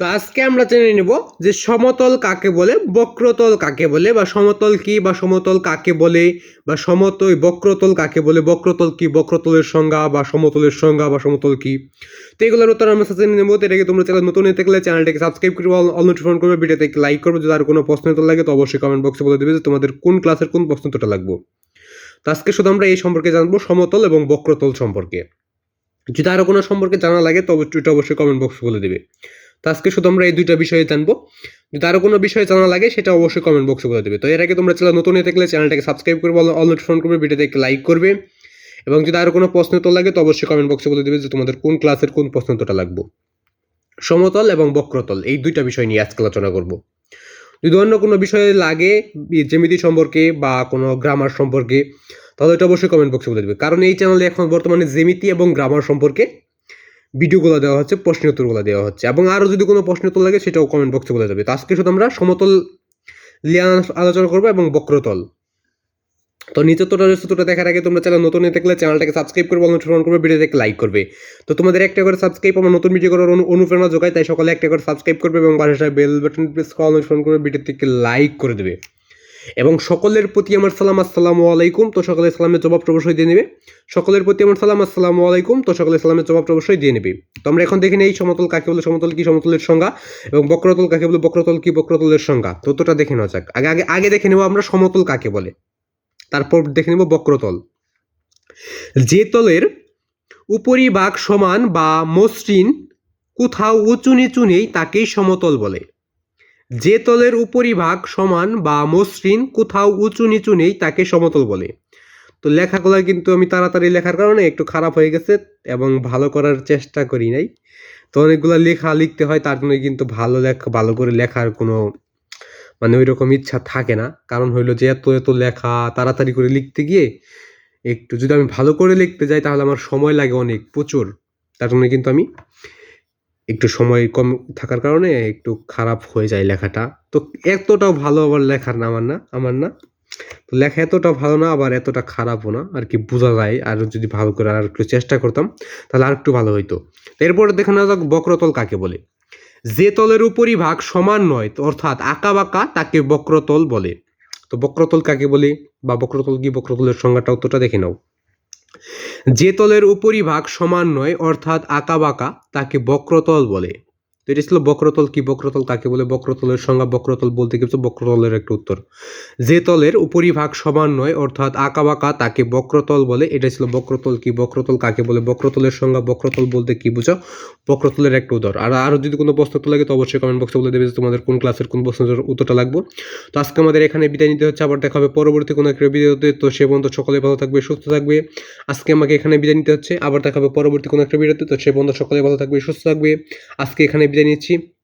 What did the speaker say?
তো আজকে আমরা জেনে নেব যে সমতল কাকে বলে, বক্রতল কাকে বলে বা সমতল কি বা সমতল কাকে বলে বা সমতল, বক্রতল কাকে বলে, বক্রতল কি, বক্রতলের সংজ্ঞা বা সমতলের সংজ্ঞা বা সমতল কি? তো এগুলোর উত্তর আমরা জেনে নেব। তো এটাকে তোমরা চ্যানেল নতুন হয়ে থাকলে চ্যানেলটাকে সাবস্ক্রাইব করবে অল নোটিফিকেশন করবে ভিডিওতে লাইক করবে। যদি আর কোনো প্রশ্ন উত্তর লাগে তো অবশ্যই কমেন্ট বক্সে বলে দেবে যে তোমাদের কোন ক্লাসের কোন প্রশ্ন উত্তরটা লাগবে। তো আজকে শুধু আমরা এই সম্পর্কে জানব, সমতল এবং বক্রতল সম্পর্কে। যদি আরও কোনো সম্পর্কে জানা লাগে তবে এটা অবশ্যই কমেন্ট বক্সে বলে দেবে। তো আজকে শুধু আমরা এই দুইটা বিষয়ে জানব। যদি আরও কোনো বিষয়ে জানা লাগে, সেটা অবশ্যই কমেন্ট বক্সে বলে দেবে। তো এর আগে তোমরা চ্যানেল নতুন হয়ে থাকলে চ্যানেলটাকে সাবস্ক্রাইব করবে অল নোটিফিকেশন করবে ভিডিওতে লাইক করবে। এবং যদি আরও কোনো প্রশ্ন উত্তর লাগে, তো অবশ্যই কমেন্ট বক্সে বলে দেবে যে তোমাদের কোন ক্লাসের কোন প্রশ্ন উত্তরটা লাগবে। সমতল এবং বক্রতল, এই দুইটা বিষয় নিয়ে আজকে আলোচনা করব। যদি অন্য কোনো বিষয়ে লাগে, জ্যামিতি সম্পর্কে বা কোনো গ্রামার সম্পর্কে, তাহলে এটা অবশ্যই কমেন্ট বক্সে বলে দেবে। কারণ এই চ্যানেলে এখন বর্তমানে জ্যামিতি এবং গ্রামার সম্পর্কে ভিডিওগুলো দেওয়া হচ্ছে প্রশ্ন উত্তরগুলো দেওয়া হচ্ছে। এবং আরও যদি কোনো প্রশ্ন উত্তর লাগে, সেটাও কমেন্ট বক্সে বলে যাবে। তো আজকে শুধু আমরা সমতল নিয়ে আলোচনা করব এবং বক্রতল। তো নিচের তোটা সূত্রটা দেখার আগে তোমরা চ্যানেল নতুন থাকলে চ্যানেলটাকে সাবস্ক্রাইব করবে অনুসরণ করবে ভিডিওটাকে লাইক করবে। তো তোমাদের একটা করে সাবস্ক্রাইব আমার নতুন ভিডিও করার অনুপ্রেরণা যোগায়, তাই সকালে একটা করে সাবস্ক্রাইব করবে এবং পাশে বেল বাটন প্রেস করে অনুসরণ করবে ভিডিওটিকে লাইক করে দেবে। এবং সকলের প্রতি আমার সালাম, আসসালামু আলাইকুম। তো সকলের সালামের জবাব অবশ্যই দিয়ে নেবে। সকলের প্রতি আমার সালাম, আসসালামু আলাইকুম। তো সকলের সালামের জবাব অবশ্যই দিয়ে নেবে। তো আমরা এখন দেখে নেই সমতল কাকে বলে, সমতল কি, সমতলের সংজ্ঞা এবং বক্রতল কাকে বলে, বক্রতল কি, বক্রতলের সংজ্ঞা। ততটা দেখে নেওয়া যাক। আগে আগে আগে দেখে নেব আমরা সমতল কাকে বলে। তারপর দেখে নেব বক্রতল। যে তলের উপরিভাগ সমান বা মসৃণ, কোথাও উঁচু নিচু নেই, তাকেই সমতল বলে। যে তলের উপরিভাগ সমান বা মসৃণ, কোথাও উঁচু নিচু নেই তাকে সমতল বলে। তো লেখাগুলো কিন্তু আমি তাড়াতাড়ি লেখার কারণে একটু খারাপ হয়ে গেছে এবং ভালো করার চেষ্টা করি নাই। তো অনেকগুলো লেখা লিখতে হয়, তার জন্য কিন্তু ভালো লেখা, ভালো করে লেখার কোনো মানে ওই রকম ইচ্ছা থাকে না। কারণ হইল যে এত এত লেখা তাড়াতাড়ি করে লিখতে গিয়ে একটু যদি আমি ভালো করে লিখতে যাই তাহলে আমার সময় লাগে অনেক, প্রচুর। তার জন্য কিন্তু আমি একটু সময় কম থাকার কারণে একটু খারাপ হয়ে যায় লেখাটা। তো এতটাও ভালো আবার লেখার না আমার না আমার না। তো লেখা এতটা ভালো না, আবার এতটা খারাপও না। আর কি বোঝা যায়, আর যদি ভালো করে আর একটু চেষ্টা করতাম, তাহলে আর একটু ভালো হইতো। এরপরে দেখে নেওয়া যাক বক্রতল কাকে বলে। যে তলের উপরিভাগ সমান নয় অর্থাৎ আঁকা বাঁকা তাকে বক্রতল বলে। তো বক্রতল কাকে বলে? বা বক্রতল কি? বক্রতলের সংজ্ঞাটা অতটা দেখে নাও। যে তলের উপরিভাগ সমান নয় অর্থাৎ আঁকাবাঁকা তাকে বক্রতল বলে। তো এটা ছিল বক্রতল কি বক্রতল কাকে বলে বক্রতলের সংজ্ঞা, বক্রতল বলতে কিন্তু বক্রতলের একটা উত্তর। যে তলের উপরিভাগ সমান নয়, অর্থাৎ আঁকা বাঁকা তাকে বক্রতল বলে, এটা ছিল বক্রতল কি বক্রতল কাকে বলে? বক্রতলের সংজ্ঞা, বক্রতল বলতে কি বুঝো? বক্রতলের একটা উত্তর আর আরও যদি কোনো প্রশ্ন লাগে তো অবশ্যই কমেন্ট বক্সে বলে দেবে যে তোমাদের কোন ক্লাসের কোন প্রশ্নের উত্তরটা লাগবে। তো আজকে আমাদের এখানে বিদায় নিতে হচ্ছে, আবার দেখা হবে পরবর্তী কোনো একটা ভিডিওতে। তো সে পর্যন্ত সকলে ভালো থাকবে, সুস্থ থাকবে। আজকে আমাকে এখানে বিদায় নিতে হচ্ছে, আবার দেখা হবে পরবর্তী কোনো একটা ভিডিওতে। তো সে পর্যন্ত সকলে ভালো থাকবে, সুস্থ থাকবে। আজকে এখানে খোদা